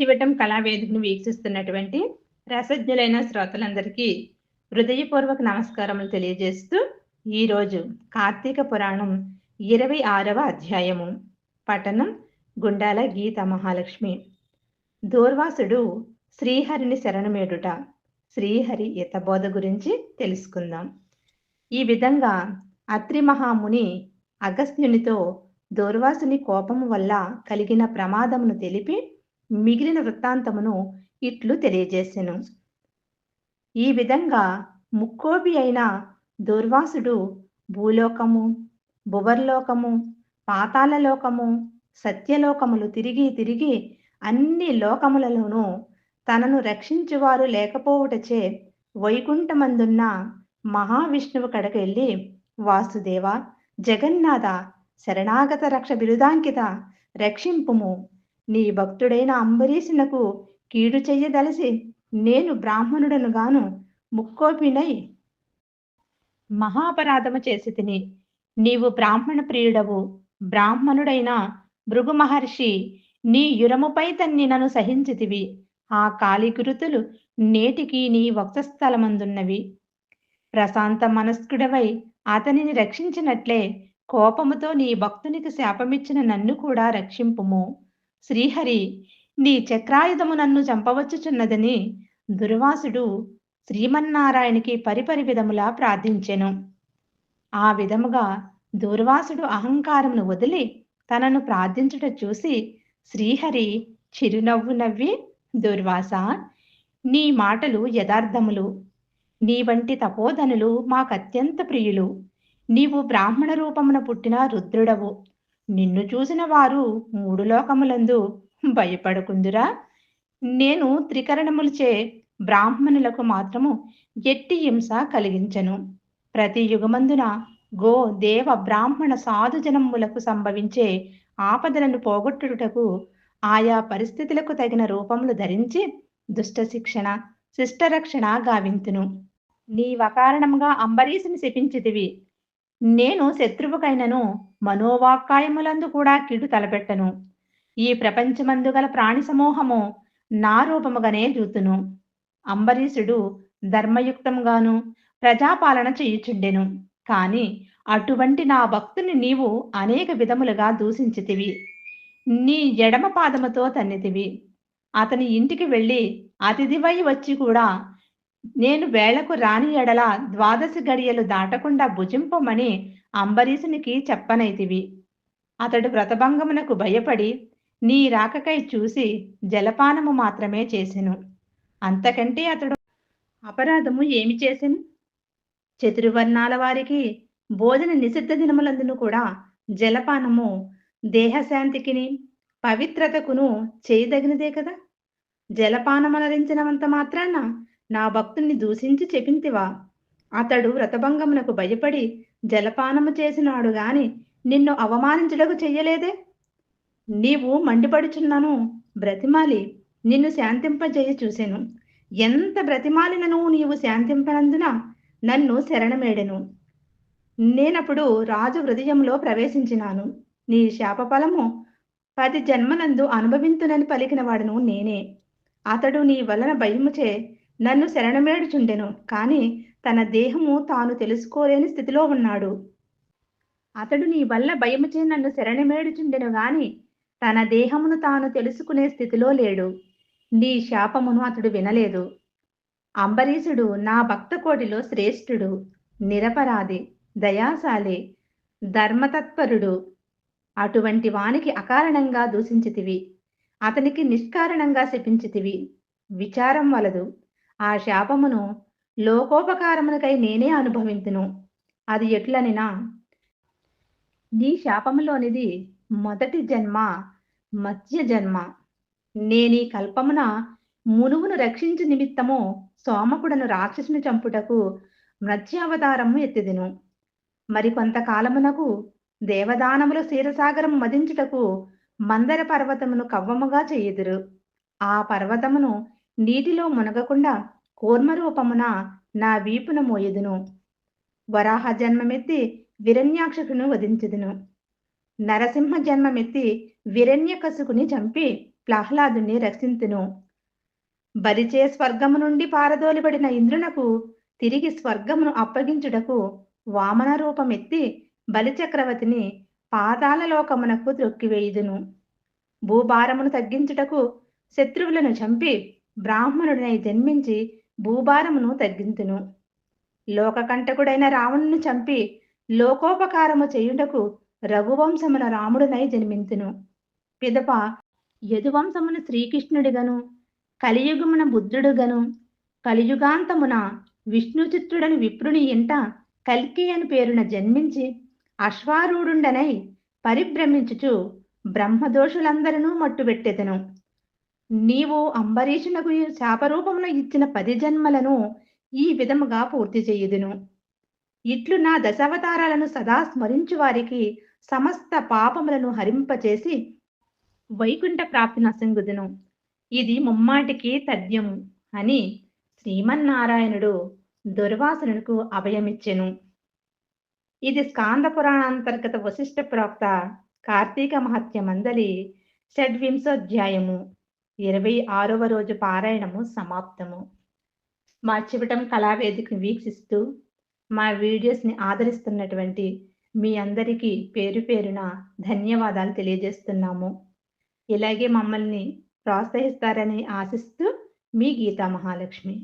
చివటం కళావేదికను వీక్షిస్తున్నటువంటి రసజ్ఞులైన శ్రోతలందరికీ హృదయపూర్వక నమస్కారములు తెలియజేస్తూ ఈరోజు కార్తీక పురాణం ఇరవై ఆరవ అధ్యాయము పఠనం గుండాల గీత మహాలక్ష్మి. దూర్వాసుడు శ్రీహరిని శరణమేడుట శ్రీహరి యతబోధ గురించి తెలుసుకుందాం. ఈ విధంగా అత్రి మహాముని అగస్త్యునితో దూర్వాసుని కోపము వల్ల కలిగిన ప్రమాదమును తెలిపి మిగిలిన వృత్తాంతమును ఇట్లు తెలియజేసెను. ఈ విధంగా ముక్కోబి అయిన దుర్వాసుడు భూలోకము భువర్లోకము పాతాళలోకము సత్యలోకములు తిరిగి తిరిగి అన్ని లోకములలోనూ తనను రక్షించువారు లేకపోవుటచే వైకుంఠమందున్న మహావిష్ణువు కడకు వెళ్ళి వాసుదేవ జగన్నాథ శరణాగత రక్ష బిరుదాంకిత రక్షింపుము. నీ భక్తుడైన అంబరీషునకు కీడు చెయ్యదలసి నేను బ్రాహ్మణుడను గాను ముక్కోపినై మహాపరాధము చేసి తిని నీవు బ్రాహ్మణ ప్రియుడవు బ్రాహ్మణుడైన భృగు మహర్షి నీ యురముపై తన్ని నన్ను సహించితివి. ఆ కాళీకృతులు నేటికి నీ వక్షస్థలమందున్నవి. ప్రశాంత మనస్కుడవై అతనిని రక్షించినట్లే కోపముతో నీ భక్తునికి శాపమిచ్చిన నన్ను కూడా రక్షింపుము. శ్రీహరి నీ చక్రాయుధము నన్ను చంపవచ్చుచున్నదని దుర్వాసుడు శ్రీమన్నారాయణకి పరిపరి విధములా ప్రార్థించెను. ఆ విధముగా దుర్వాసుడు అహంకారమును వదిలి తనను ప్రార్థించుట చూసి శ్రీహరి చిరునవ్వు నవ్వి దుర్వాస నీ మాటలు యథార్థములు. నీ వంటి తపోధనులు మాకత్యంత ప్రియులు. నీవు బ్రాహ్మణ రూపమున పుట్టిన రుద్రుడవు. నిన్ను చూసిన వారు మూడు లోకములందు భయపడకుందురా. నేను త్రికరణములచే బ్రాహ్మణులకు మాత్రము ఎట్టి హింస కలిగించను. ప్రతి యుగమందున గో దేవ బ్రాహ్మణ సాధుజనములకు సంభవించే ఆపదలను పోగొట్టుటకు ఆయా పరిస్థితులకు తగిన రూపములు ధరించి దుష్ట శిక్షణ శిష్టరక్షణ గావింతును. నీ వకారణంగా అంబరీషుని శపించితివి. నేను శత్రువుకైనను మనోవాక్కాయములందు కూడా కీడు తలపెట్టను. ఈ ప్రపంచమందు గల ప్రాణి సమూహము నా రూపముగానే జూతును అంబరీషుడు ధర్మయుక్తంగాను ప్రజాపాలన చేయుచుండెను. కాని అటువంటి నా భక్తుని నీవు అనేక విధములుగా దూషించితివి. నీ ఎడమ పాదముతో తన్నితివి. అతని ఇంటికి వెళ్ళి అతిథివై వచ్చి కూడా నేను వేళకు రాని ఎడల ద్వాదశి గడియలు దాటకుండా భుజింపమని అంబరీషునికి చెప్పనైతివి. అతడు వ్రతభంగమునకు భయపడి నీ రాకకై చూసి జలపానము మాత్రమే చేసెను. అంతకంటే అతడు అపరాధము ఏమి చేసెను? చతుర్వర్ణాల వారికి భోజన నిషిద్ధ దినములందును కూడా జలపానము దేహశాంతికిని పవిత్రతకును చేయదగినదే కదా? జలపానమలరించినంత మాత్రాన నా భక్తుని దూషించి చెపింతివా అతడు వ్రతభంగమునకు భయపడి జలపానము చేసినాడు గాని నిన్ను అవమానించడకు చెయ్యలేదే? నీవు మండిపడుచున్నాను బ్రతిమాలి నిన్ను శాంతింపజేయ చూసాను. ఎంత బ్రతిమాలినను నీవు శాంతింపనందున నన్ను శరణమేడెను. నేనప్పుడు రాజు హృదయంలో ప్రవేశించినాను. నీ శాపఫలము పది జన్మనందు అనుభవింతునని పలికిన వాడును నేనే. అతడు నీ వలన భయముచే నన్ను శరణమేడుచుండెను కానీ తన దేహము తాను తెలుసుకోలేని స్థితిలో ఉన్నాడు. అతడు నీ వల్ల భయముచే నన్ను శరణమేడుచుండెను గాని తన దేహమును తాను తెలుసుకునే స్థితిలో లేడు. నీ శాపమును అతడు వినలేదు. అంబరీషుడు నా భక్త కోటిలో శ్రేష్ఠుడు నిరపరాధి దయాశాలి ధర్మతత్పరుడు. అటువంటి వానికి అకారణంగా దూషించితివి అతనికి నిష్కారణంగా శపించితివి. విచారం వలదు. ఆ శాపమును లోకోపకారమునకై నేనే అనుభవింతును. అది ఎట్లనినా నీ శాపములోనిది మొదటి జన్మ మత్స్య జన్మ. నేనీ కల్పమున మునువును రక్షించు నిమిత్తము సోమకుడను రాక్షసుని చంపుటకు మత్స్యావతారము ఎత్తిదిను. మరి కొంతకాలమునకు దేవదానముల క్షీరసాగరం మదించుటకు మందర పర్వతమును కవ్వముగా చేయుదురు. ఆ పర్వతమును నీటిలో మునగకుండా కూర్మరూపమున నా వీపున మోయుదును. వరాహ జన్మమెత్తి విరణ్యాక్షకును వధించదును. నరసింహ జన్మమెత్తి విరణ్యకసుకుని చంపి ప్రహ్లాదుని రక్షించును బరిచే స్వర్గము నుండి పారదోలిబడిన ఇంద్రునకు తిరిగి స్వర్గమును అప్పగించుటకు వామన రూపమెత్తి బలిచక్రవర్తిని పాతాళ లోకమునకు త్రొక్కివేయుదును. భూభారమును తగ్గించుటకు శత్రువులను చంపి బ్రాహ్మణుడినై జన్మించి భూభారమును తగ్గింతును. లోకకంటకుడైన రావణుని చంపి లోకోపకారము చేయుటకు రఘువంశమున రాముడినై జన్మింతును. పిదప యదువంశమున శ్రీకృష్ణుడిగను కలియుగమున బుద్ధుడుగను కలియుగాంతమున విష్ణుచిత్రుడని విప్రుని ఇంట కల్కి అని పేరున జన్మించి అశ్వారూఢుండనై పరిభ్రమించుచు బ్రహ్మదోషులందరూ మట్టుబెట్టెదను. నీవు అంబరీషునకు శాపరూపంలో ఇచ్చిన పది జన్మలను ఈ విధముగా పూర్తి చేయుదును. ఇట్లు నా దశావతారాలను సదా స్మరించు వారికి సమస్త పాపములను హరింపచేసి వైకుంఠ ప్రాప్తి నసంగుదును ఇది ముమ్మాటికి తథ్యము అని శ్రీమన్నారాయణుడు దుర్వాసనుకు అభయమిచ్చెను. ఇది స్కాంద పురాణాంతర్గత వశిష్ఠ ప్రోక్త కార్తీక మహత్య మందలి షడ్వింశోధ్యాయము. ఇరవై ఆరవ రోజు పారాయణము సమాప్తము. మా చివటం కళావేదికను వీక్షిస్తూ మా వీడియోస్ని ఆదరిస్తున్నటువంటి మీ అందరికీ పేరు పేరున ధన్యవాదాలు తెలియజేస్తున్నాము. ఇలాగే మమ్మల్ని ప్రోత్సహిస్తారని ఆశిస్తూ మీ గీతా మహాలక్ష్మి.